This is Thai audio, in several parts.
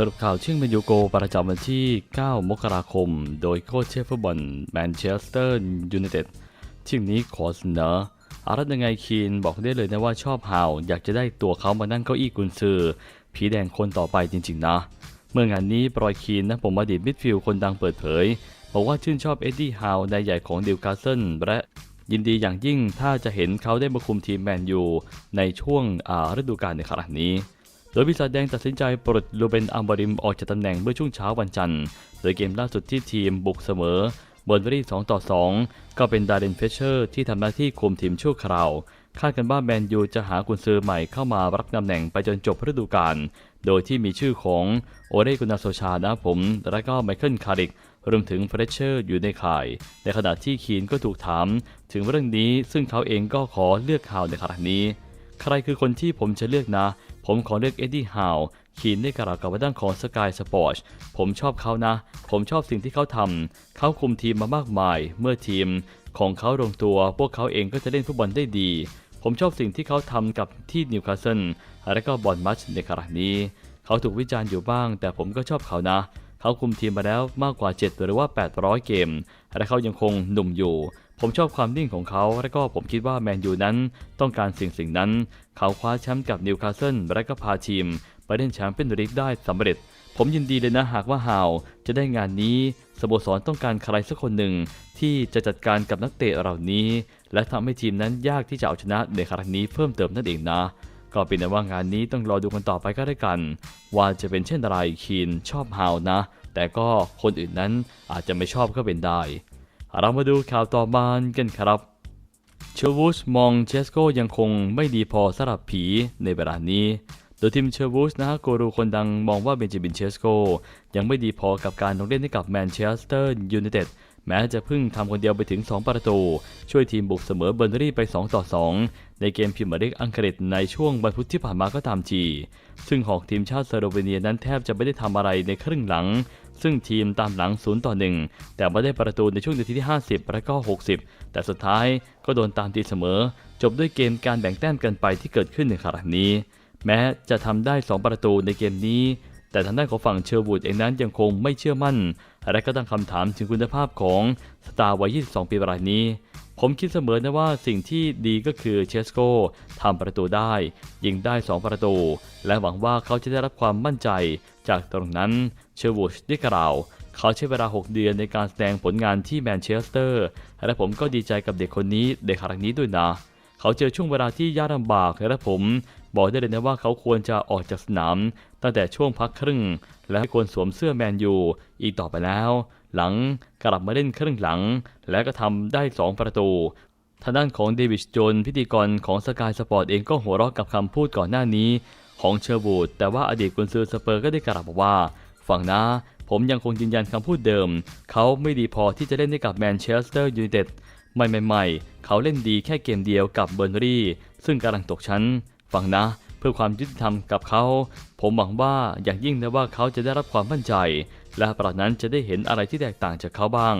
สรุปข่าวเชื่องเมนยูโกประจำวันที่ 9 มกราคม โดยโค้ชเชฟฟุตบอลแมนเชสเตอร์ยูไนเต็ดทีมนี้ขอเสนออารัตยังไงคีนบอกได้เลยนะว่าชอบฮาวอยากจะได้ตัวเขามานั่งเก้าอี้กุนซือ ผีแดงคนต่อไปจริง ๆ นะ เมื่องานนี้ปรอยคีนนะผมอดีตมิดฟิลด์คนดังเปิดเผย บอกว่าชื่นชอบเอ็ดดี้ฮาวในใหญ่ของดิวคาสเซิลและยินดีอย่างยิ่งถ้าจะเห็นเขาได้มาคุมทีมแมนยูในช่วงฤดูกาลในขณะนี้ โดยปีศาจแดงตัดสินใจปลดลูเบนอัมบาริมออกจากตำแหน่งเมื่อช่วงเช้าวันจันทร์ โดยเกมล่าสุดที่ทีมบุกเสมอเบอร์นเบอรี่2ต่อ 2 ก็เป็นดาร์เรนเฟเชอร์ที่ทำหน้าที่คุมทีมชั่วคราว คาดกันว่าแมนยูจะหากุนซือใหม่เข้ามารับตำแหน่งไปจนจบฤดูกาล โดยที่มีชื่อของโอเรกุนาโซชานะผม และก็ไมเคิลคาริกรวมถึงเฟรเชอร์อยู่ในข่าย ในขณะที่คีนก็ถูกถาม ถึงเรื่องนี้ซึ่งเขาเองก็ขอเลือกข่าวในขณะนี้ ใครคือคนที่ผมจะเลือกนะ ผมขอเลือกเอ็ดดี้ฮาวคีนได้กล่าวกับว่าด้านของสกายสปอร์ตผมชอบเขานะ ผมชอบสิ่งที่เขาทำเขาคุมทีมมามากมาย เมื่อทีมของเขาลงตัว พวกเขาเองก็จะเล่นฟุตบอลได้ดี ผมชอบสิ่งที่เขาทำกับที่นิวคาสเซิลและก็บอลมัชในขณะนี้ เขาถูกวิจารณ์อยู่บ้าง แต่ผมก็ชอบเขานะเขาคุมทีมมาแล้วมากกว่า 7 หรือว่า 800 เกม และเขายังคงหนุ่มอยู่ ผมชอบความนิ่งของเขาและก็ผมคิดว่าแมนยูนั้นต้องการสิ่งสิ่งนั้น เขาคว้าแชมป์กับนิวคาสเซิลและก็พาทีม ไปเล่นแชมป์เปี้ยนลีกได้สำเร็จ ผมยินดีเลยนะหากว่าฮาวจะได้งานนี้ สโมสรต้องการใครสักคนหนึ่ง ที่จะจัดการกับนักเตะเหล่านี้ และทำให้ทีมนั้นยากที่จะเอาชนะในครั้งนี้เพิ่มเติมนั่นเองนะก็เป็นแต่ว่างานนี้ต้องรอดูกันต่อไปก็ได้กัน ว่าจะเป็นเช่นไรคีนชอบฮาวนะ แต่ก็คนอื่นนั้นอาจจะไม่ชอบก็เป็นได้ เรามาดูข่าวต่อมากันครับเชอร์วูชมองเชสโกยังคงไม่ดีพอสำหรับผีในเวลานี้ โดยทีมเชอร์วูชนะฮะกูรูคนดังมองว่าเบนจามินเชสโกยังไม่ดีพอกับการลงเล่นให้กับแมนเชสเตอร์ยูไนเต็ดแม้จะเพิ่งทำคนเดียวไปถึง 2 ประตู ช่วยทีมบุกเสมอเบอร์นรี่ไป 2 ต่อ 2 ในเกมพรีเมียร์ลีกอังกฤษในช่วงวันพุธที่ผ่านมาก็ตามที ซึ่งหอกทีมชาติสโลเวเนียนั้นแทบจะไม่ได้ทำอะไรในครึ่งหลัง ซึ่งทีมตามหลัง 0 ต่อ 1 แต่ไม่ได้ประตูในช่วงนาทีที่ 50 และก็ 60 แต่สุดท้ายก็โดนตามตีเสมอ จบด้วยเกมการแบ่งแต้มกันไปที่เกิดขึ้นในครั้งนี้ แม้จะทำได้ 2 ประตูในเกมนี้ แต่ทางด้านของฝั่งเชอร์วูดเองนั้นยังคงไม่เชื่อมั่น และก็ตั้งคำถามถึงคุณภาพของสตาร์วัย 22 ปีรายนี้ ผมคิดเสมอนะว่าสิ่งที่ดีก็คือเชสโกทำประตูได้ ยิงได้ 2 ประตู และหวังว่าเขาจะได้รับความมั่นใจ จากตรงนั้นเชอร์วูดได้กล่าวเขาใช้เวลา 6 เดือนในการแสดงผลงานที่แมนเชสเตอร์ และผมก็ดีใจกับเด็กคนนี้ในครั้งนี้ด้วยนะ เขาเจอช่วงเวลาที่ยากลำบากและผม บอกได้เลยนะว่าเขาควรจะออกจากสนาม ตั้งแต่ช่วงพักครึ่ง และควรสวมเสื้อแมนยูอีกต่อไปแล้ว หลังกลับมาเล่นครึ่งหลัง และก็ทำได้ 2 ประตู ทางด้านของเดวิดโจนพิธีกรของสกายสปอร์ตเองก็หัวเราะกับคำพูดก่อนหน้านี้ของเชอร์วูดแต่ว่าอดีตกุนซือสเปอร์ก็ได้กล่าวบอกว่าฟังนะ ผมยังคงยืนยันคำพูดเดิม เขาไม่ดีพอที่จะเล่นให้กับแมนเชสเตอร์ยูไนเต็ดไม่ไม่ไม่เขาเล่นดีแค่เกมเดียวกับเบอร์นรีซึ่งกำลังตกชั้นฟังนะ เพื่อความยุติธรรมกับเขา ผมหวังว่าอย่างยิ่งนะว่าเขาจะได้รับความมั่นใจ และปรานั้นจะได้เห็นอะไรที่แตกต่างจากเขาบ้าง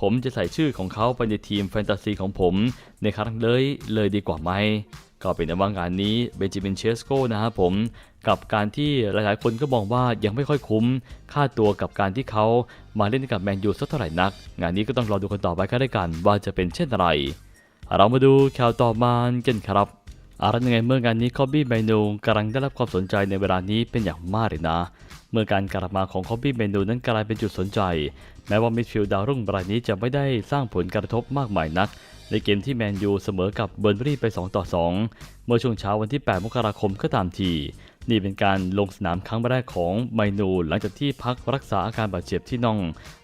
ผมจะใส่ชื่อของเขาไปในทีมแฟนตาซีของผม ในครั้งเลยเลยดีกว่าไหมก็เป็นในว่างานนี้เบนจามินเชสโกนะครับผม กับการที่หลายๆคนก็มองว่ายังไม่ค่อยคุ้ม ค่าตัวกับการที่เขามาเล่นกับแมนยูสักเท่าไหร่นัก งานนี้ก็ต้องรอดูกันต่อไปก็ได้กันว่าจะเป็นเช่นไร เรามาดูข่าวต่อมากันครับ อะไรยังไงเมื่องานนี้คอบบี้เมนูกำลังได้รับความสนใจในเวลานี้เป็นอย่างมากเลยนะ เมื่อการกลับมาของคอบบี้เมนูนั้นกลายเป็นจุดสนใจ แม้ว่ามิดฟิลด์ดาวรุ่งรายนี้จะไม่ได้สร้างผลกระทบมากมายนัก ในเกมที่แมนยูเสมอกับเบอร์นบรีไป 2 ต่อ 2 เมื่อช่วงเช้าวันที่ 8 มกราคมก็ตามที นี่เป็นการลงสนามครั้งแรกของไมนูหลังจากที่พักรักษาอาการบาดเจ็บที่น่อง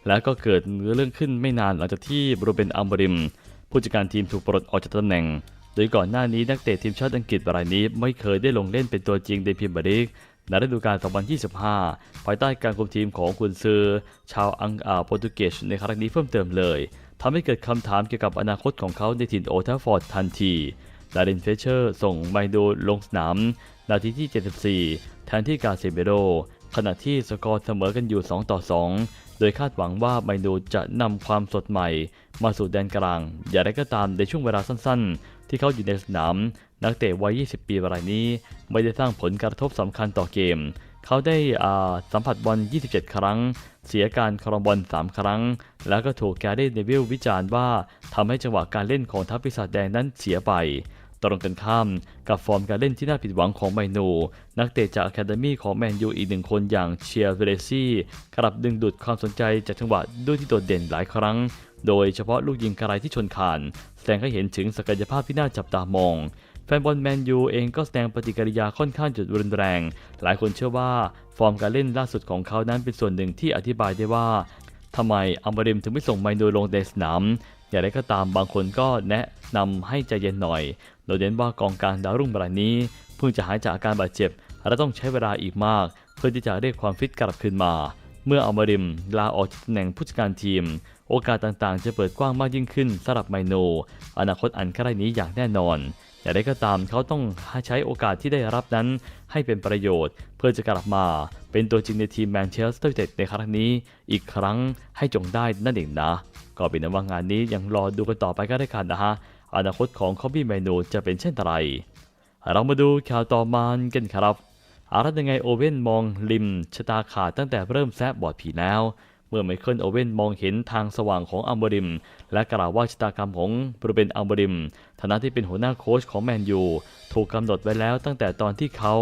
และก็เกิดเรื่องขึ้นไม่นานหลังจากที่บรูเบนอัมบริม ผู้จัดการทีมถูกปลดออกจากตำแหน่ง ดยก่อนหน้านี้นักเตะทีมชาติอังกฤษรายนี้ไม่เคยได้ลงเล่นเป็นตัวจริงในพรีเมียร์ลีกในฤดูกาล 2025 ภายใต้การคุมทีมของกุนซือ ชาวอังกฤษโปรตุเกสในครั้งนี้เพิ่มเติมเลยทำให้เกิดคำถามเกี่ยวกับอนาคตของเขาในถิ่นโอทัฟฟอร์ดทันทีดารินเฟเชอร์ ส่งไมโดลงสนาม นาทีที่ 74 แทนที่กาเซเบโร ขณะที่สกอร์เสมอกันอยู่ 2 ต่อ 2 โดยคาดหวังว่าไมโดจะนำความสดใหม่ มาสู่แดนกลาง อย่างไรก็ตามในช่วงเวลาสั้นๆ ที่เขาอยู่ในสนาม นักเตะวัย 20 ปีรายนี้ ไม่ได้สร้างผลกระทบสำคัญต่อเกม เขาได้สัมผัสบอล 27 ครั้ง เสียการครองบอล 3 ครั้ง แล้วก็ถูกแกเรนเนวิลวิจารณ์ว่าทำให้จังหวะการเล่นของทัพปีศาจแดงนั้นเสียไป ตรงกันข้ามกับฟอร์มการเล่นที่น่าผิดหวังของไมโน นักเตะจากอะคาเดมีของแมนยูอีกหนึ่งคนอย่างเชียร์เวเลซี่กลับดึงดูดความสนใจจากจังหวะด้วยที่โดดเด่นหลายครั้ง โดยเฉพาะลูกยิงไกลที่ชนคาน แสดงให้เห็นถึงศักยภาพที่น่าจับตามองแฟนบอลแมนยูเองก็แสดงปฏิกิริยาค่อนข้างจุดรุนแรง หลายคนเชื่อว่าฟอร์มการเล่นล่าสุดของเขานั้นเป็นส่วนหนึ่งที่อธิบายได้ว่าทำไมอัมบริมถึงไม่ส่งไมโนลงในสนาม อย่างไรก็ตามบางคนก็แนะนำให้ใจเย็นหน่อย โดยเน้นว่ากองกลางดาวรุ่งรายนี้เพิ่งจะหายจากอาการบาดเจ็บ และต้องใช้เวลาอีกมาก เพื่อที่จะเรียกความฟิตกลับคืนมา เมื่ออามาริมลาออกจากตำแหน่งผู้จัดการทีม โอกาสต่างๆ จะเปิดกว้างมากยิ่งขึ้นสำหรับไมโน อนาคตอันใกล้นี้อย่างแน่นอน อย่างไรก็ตามเขาต้องใช้โอกาสที่ได้รับนั้นให้เป็นประโยชน์ เพื่อจะกลับมาเป็นตัวจริงในทีมแมนเชสเตอร์ยูไนเต็ดในครั้งนี้อีกครั้งให้จงได้นั่นเองนะ ก็เป็นว่างานนี้ยังรอดูกันต่อไปก็ได้กันนะฮะ อนาคตของคอมบี้ไมโนจะเป็นเช่นไร เรามาดูข่าวต่อมากันครับอารัตยังไงโอเว่นมองริมชะตาขาดตั้งแต่เริ่มแซบบอดผีแล้ว เมื่อไมเคิลโอเว่นมองเห็นทางสว่างของอัมบริม และกล่าวว่าชะตากรรมของบรูเบนอัมบริม ฐานะที่เป็นหัวหน้าโค้ชของแมนยู ถูกกำหนดไว้แล้วตั้งแต่ตอนที่เขา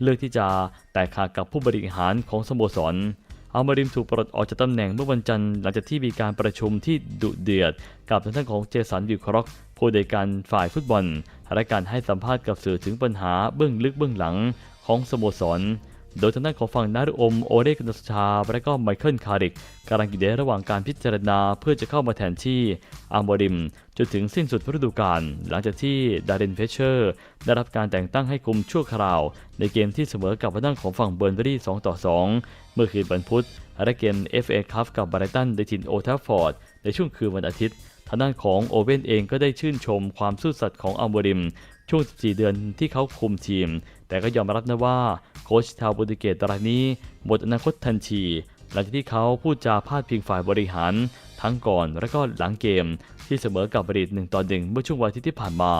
เลือกที่จะแตกขาดกับผู้บริหารของสโมสรอัมาริมถูกปลดออกจากตำแหน่งเมื่อวันจันทร์หลังจากที่มีการประชุมที่ดุเดือด กับทางด้านของเจสันวิลคร็อกผู้ในวยการฝ่ายฟุตบอลและการให้สัมภาษณ์กับสื่อถึงปัญหาเบื้องลึกเบื้องหลังของสโมสร โดยทางด้านของฝั่งนารุอม โอเรกนัสชา และก็ไมเคิลคาริกกำลังอยู่ในระหว่างการพิจารณาเพื่อจะเข้ามาแทนที่อัลมาริม จนถึงสิ้นสุดฤดูกาลหลังจากที่ดารินเพเชอร์ ได้รับการแต่งตั้งให้คุมชั่วคราว ในเกมที่เสมอกับทางด้านของฝั่งเบอร์นเบอรี่ 2 ต่อ 2 เมื่อคืนวันพุธและเกม FA คัพกับบรตันในถิ่นโอทัฟฟอร์ดในช่วงคืนวันอาทิตย์ทางด้านของโอเว่นเองก็ได้ชื่นชมความซื่อสัตย์ของอัลโบริม ช่วง 14 เดือนที่เขาคุมทีม แต่ก็ยอมรับนะว่าโค้ชชาวโปรตุเกสรายนี้หมดอนาคตทันทีหลังจากที่เขาพูดจาพาดพิงฝ่ายบริหาร ทั้งก่อนและก็หลังเกม ที่เสมอกับบรีดหนึ่งต่อหนึ่งเมื่อช่วงวันอาทิตย์ที่ผ่านมา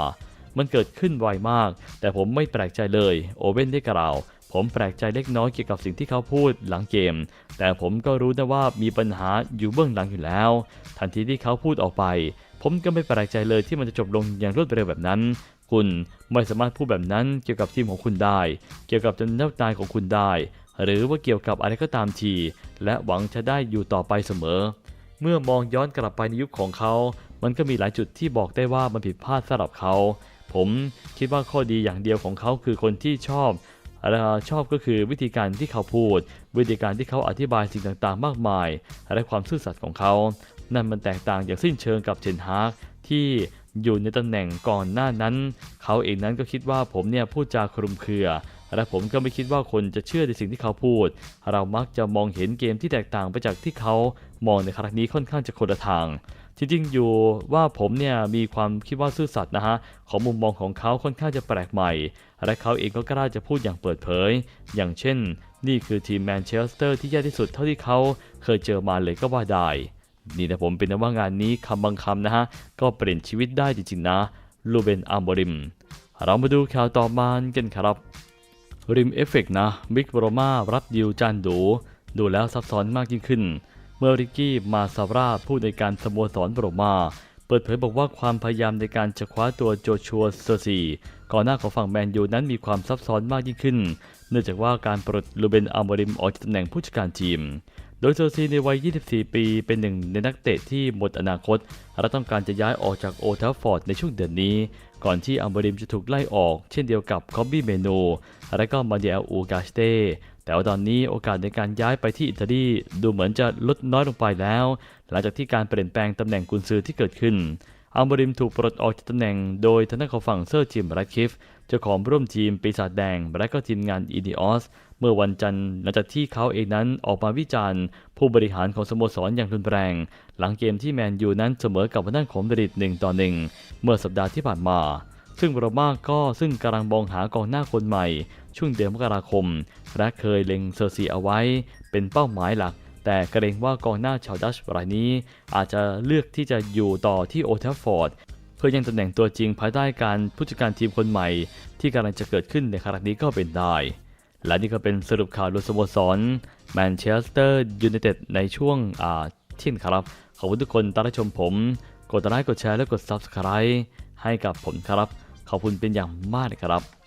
มันเกิดขึ้นไวมาก แต่ผมไม่แปลกใจเลย โอเว่นได้กล่าว ผมแปลกใจเล็กน้อยเกี่ยวกับสิ่งที่เขาพูดหลังเกม แต่ผมก็รู้นะว่ามีปัญหาอยู่เบื้องหลังอยู่แล้ว ทันทีที่เขาพูดออกไป ผมก็ไม่แปลกใจเลยที่มันจะจบลงอย่างรวดเร็วแบบนั้น คุณ ไม่สามารถพูดแบบนั้นเกี่ยวกับทีมของคุณได้ เกี่ยวกับเจ้าตายของคุณได้ หรือว่าเกี่ยวกับอะไรก็ตามที และหวังจะได้อยู่ต่อไปเสมอ เมื่อมองย้อนกลับไปในยุคของเขา มันก็มีหลายจุดที่บอกได้ว่ามันผิดพลาดสำหรับเขา ผมคิดว่าข้อดีอย่างเดียวของเขาคือคนที่ชอบและชอบก็คือวิธีการที่เขาพูด วิธีการที่เขาอธิบายสิ่งต่างๆ มากมาย และความซื่อสัตย์ของเขา นั่นมันแตกต่างอย่างสิ้นเชิงกับเชนฮากที่ อยู่ในตำแหน่งก่อนหน้านั้น เขาเองนั้นก็คิดว่าผมเนี่ยพูดจาคลุมเครือ และผมก็ไม่คิดว่าคนจะเชื่อในสิ่งที่เขาพูด เรามักจะมองเห็นเกมที่แตกต่างไปจากที่เขามองในครั้งนี้ค่อนข้างจะคนละทางจริงๆอยู่ว่าผมเนี่ยมีความคิดว่าซื่อสัตย์นะฮะของมุมมองของเขาค่อนข้างจะแปลกใหม่ และเขาเองก็กล้าจะพูดอย่างเปิดเผย อย่างเช่น นี่คือทีมแมนเชสเตอร์ที่แย่ที่สุดเท่าที่เขาเคยเจอมาเลยก็ว่าได้ นี่นะผมเป็นนะว่างานนี้คำบางคำนะฮะ ก็เปลี่ยนชีวิตได้จริงๆนะลูเบนอัมบริม เรามาดูข่าวต่อมากันครับ ริมเอฟเฟกนะบิ๊กโรมารับดิวจานดูดูแล้วซับซ้อนมากยิ่งขึ้น เมื่อริกกี้มาซาร่าผู้ในการสโมสรโรมา เปิดเผยบอกว่าความพยายามในการจะคว้าตัวโจชัวเซอร์ซีก่อนหน้าของฝั่งแมนยูนั้นมีความซับซ้อนมากยิ่งขึ้น เนื่องจากว่าการปลดลูเบนอัลโมริมออกจากตำแหน่งผู้จัดการทีม โดยเซอร์ซีในวัย 24 ปีเป็นหนึ่งในนักเตะที่หมดอนาคต และต้องการจะย้ายออกจากโอทัฟฟอร์ดในช่วงเดือนนี้ ก่อนที่อัมบริมจะถูกไล่ออกเช่นเดียวกับคอบบี้เมโนและก็มาเดลอูกาสเตแต่ว่าตอนนี้โอกาสในการย้ายไปที่อิตาลีดูเหมือนจะลดน้อยลงไปแล้ว หลังจากที่การเปลี่ยนแปลงตำแหน่งกุนซือที่เกิดขึ้น อัลบริมถูกปลดออกจากตำแหน่งโดยทางด้านของฝั่งเซอร์จิมแรดคิฟเจ้าของร่วมทีมปีศาจแดง และก็ทีมงานอีดิออสเมื่อวันจันทร์หลังจากที่เขาเองนั้นออกมาวิจารณ์ ผู้บริหารของสโมสรอย่างรุนแรง หลังเกมที่แมนยูนั้นเสมอกับทางด้านของมาดริดหนึ่งต่อหนึ่งเมื่อสัปดาห์ที่ผ่านมาซึ่งโรม่าก็ซึ่งกำลังมองหากองหน้าคนใหม่ ช่วงเดือนมกราคม และเคยเล็งเซอร์ซีเอาไว้ เป็นเป้าหมายหลัก แต่เกรงว่ากองหน้าชาวดัชรายนี้ อาจจะเลือกที่จะอยู่ต่อที่โอทัฟฟอร์ดเพื่อยังตำแหน่งตัวจริงภายใต้การผู้จัดการทีมคนใหม่ ที่กำลังจะเกิดขึ้นในครั้งนี้ก็เป็นได้ และนี่ก็เป็นสรุปข่าวโดยสโมสรแมนเชสเตอร์ยูไนเต็ดในช่วงอาเที่ยงครับ ขอบคุณทุกคนที่รับชมผม กดไลค์กดแชร์และกด Subscribe ให้กับผมครับ ขอบคุณเป็นอย่างมากครับ